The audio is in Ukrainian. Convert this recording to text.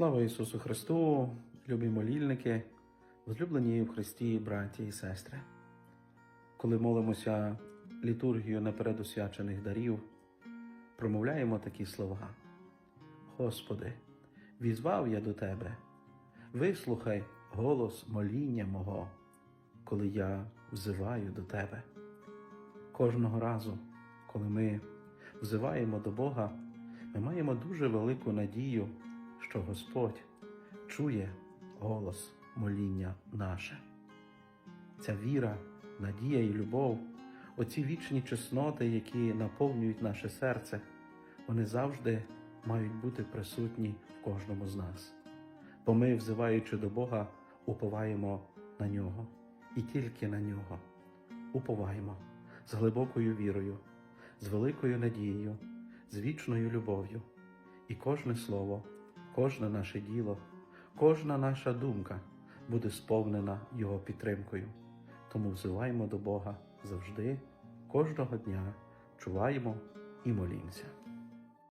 Слава Ісусу Христу, любі молільники, возлюблені в Христі, браті і сестри. Коли молимося літургію наперед освячених дарів, промовляємо такі слова. Господи, візвав я до Тебе, вислухай голос моління мого, коли я взиваю до Тебе. Кожного разу, коли ми взиваємо до Бога, ми маємо дуже велику надію, що Господь чує голос моління наше. Ця віра, надія і любов, оці вічні чесноти, які наповнюють наше серце, вони завжди мають бути присутні в кожному з нас. Бо ми, взиваючи до Бога, уповаємо на нього і тільки на нього. Уповаємо з глибокою вірою, з великою надією, з вічною любов'ю. І кожне слово, кожне наше діло, кожна наша думка буде сповнена Його підтримкою. Тому взиваємо до Бога завжди, кожного дня, чуваємо і молімося.